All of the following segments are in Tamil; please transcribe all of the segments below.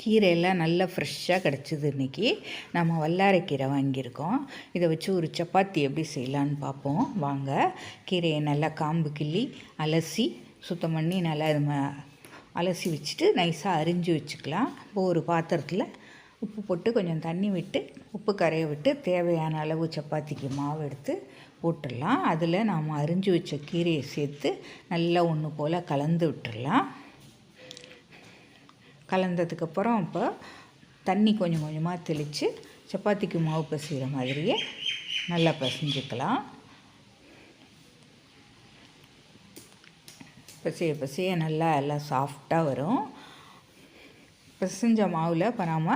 கீரையெல்லாம் நல்லா ஃப்ரெஷ்ஷாக கிடச்சிது இன்றைக்கி நம்ம வல்லாரைக்கீரை வாங்கியிருக்கோம். இதை வச்சு ஒரு சப்பாத்தி எப்படி செய்யலான்னு பார்ப்போம். வாங்க. கீரையை நல்லா காம்பு கிள்ளி அலசி சுத்தம் பண்ணி நல்லா இது அலசி வச்சுட்டு நைஸாக அரிஞ்சு வச்சுக்கலாம். இப்போ ஒரு பாத்திரத்தில் உப்பு போட்டு கொஞ்சம் தண்ணி விட்டு உப்பு கரையை விட்டு தேவையான அளவு சப்பாத்திக்கு மாவு எடுத்து போட்டுடலாம். அதில் நாம் அரிஞ்சு வச்ச கீரையை சேர்த்து நல்லா ஒன்று போல் கலந்து விட்டுடலாம். கலந்ததுக்கப்புறம் இப்போ தண்ணி கொஞ்சம் கொஞ்சமாக தெளித்து சப்பாத்திக்கு மாவு பிசைகிற மாதிரியே நல்லா பிசைஞ்சிக்கலாம். பிசைய பசிய நல்லா எல்லாம் சாஃப்டாக வரும். பிசைஞ்ச மாவில் இப்போ நாம்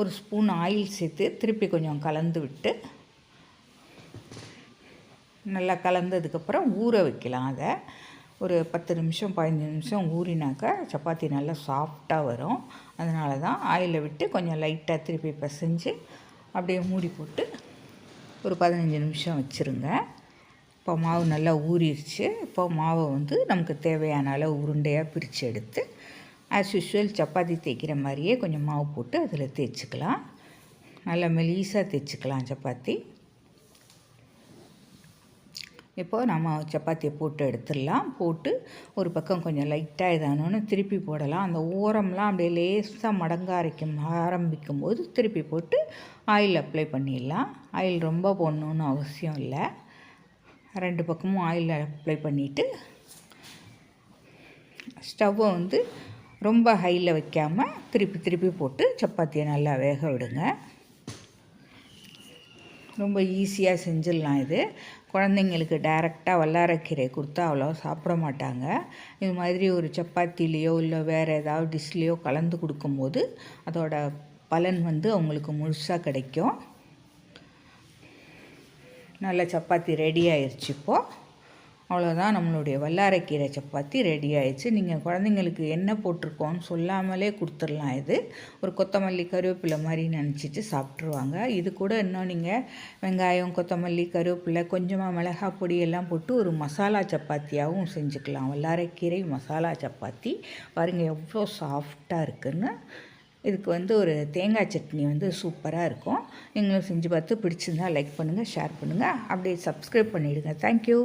ஒரு ஸ்பூன் ஆயில் சேர்த்து திருப்பி கொஞ்சம் கலந்து விட்டு நல்லா கலந்ததுக்கப்புறம் ஊற வைக்கலாம் அதை. ஒரு பத்து நிமிஷம் பதினஞ்சு நிமிஷம் ஊறினாக்கா சப்பாத்தி நல்லா சாஃப்டாக வரும். அதனால தான் ஆயிலில் விட்டு கொஞ்சம் லைட்டாக திருப்பி பசைஞ்சு அப்படியே மூடி போட்டு ஒரு பதினஞ்சு நிமிஷம் வச்சுருங்க. இப்போ மாவு நல்லா ஊறிடுச்சு. இப்போ மாவை வந்து நமக்கு தேவையான அளவு உருண்டையாக பிரித்து எடுத்து ஆஸ் யூஸ்வல் சப்பாத்தி தேய்க்கிற மாதிரியே கொஞ்சம் மாவு போட்டு அதில் தேய்ச்சிக்கலாம். நல்லா மெலீஸாக தேய்ச்சிக்கலாம் சப்பாத்தி. இப்போது நம்ம சப்பாத்தியை போட்டு எடுத்துடலாம். போட்டு ஒரு பக்கம் கொஞ்சம் லைட்டாக இதானோன்னு திருப்பி போடலாம். அந்த ஓரம்லாம் அப்படியே லேசாக மடங்க ஆரம்பிக்கும் ஆரம்பிக்கும் போது திருப்பி போட்டு ஆயில் அப்ளை பண்ணிடலாம். ஆயில் ரொம்ப போடணுன்னு அவசியம் இல்லை. ரெண்டு பக்கமும் ஆயில் அப்ளை பண்ணிவிட்டு ஸ்டவ்வை வந்து ரொம்ப ஹையில் வைக்காமல் திருப்பி திருப்பி போட்டு சப்பாத்தியை நல்லா வேக விடுங்க. ரொம்ப ஈஸியாக செஞ்சிடலாம் இது. குழந்தைங்களுக்கு டைரெக்டாக வல்லாரக்கீரை கொடுத்தா அவ்வளோ சாப்பிட மாட்டாங்க. இது மாதிரி ஒரு சப்பாத்திலேயோ இல்லை வேறு ஏதாவது டிஷ்லேயோ கலந்து கொடுக்கும்போது அதோட பலன் வந்து அவங்களுக்கு முழுசாக கிடைக்கும். நல்ல சப்பாத்தி ரெடி ஆயிடுச்சு இப்போது அவ்வளோதான் நம்மளுடைய வல்லாரைக்கீரை சப்பாத்தி ரெடி ஆயிடுச்சு. நீங்கள் குழந்தைங்களுக்கு என்ன போட்டிருக்கோன்னு சொல்லாமலே கொடுத்துடலாம் இது. ஒரு கொத்தமல்லி கருவேப்பிலை மாதிரி நினச்சிட்டு சாப்பிட்ருவாங்க இது கூட இன்னும் நீங்கள் வெங்காயம் கொத்தமல்லி கருவேப்பிலை கொஞ்சமாக மிளகா பொடி எல்லாம் போட்டு ஒரு மசாலா சப்பாத்தியாகவும் செஞ்சுக்கலாம். வல்லாரைக்கீரை மசாலா சப்பாத்தி. பாருங்கள் எவ்வளோ சாஃப்டாக இருக்குதுன்னு இதுக்கு வந்து ஒரு தேங்காய் சட்னி வந்து சூப்பராக இருக்கும். நீங்களும் செஞ்சு பார்த்து பிடிச்சிருந்தா லைக் பண்ணுங்கள் ஷேர் பண்ணுங்கள் அப்படியே சப்ஸ்கிரைப் பண்ணிவிடுங்க தேங்க்யூ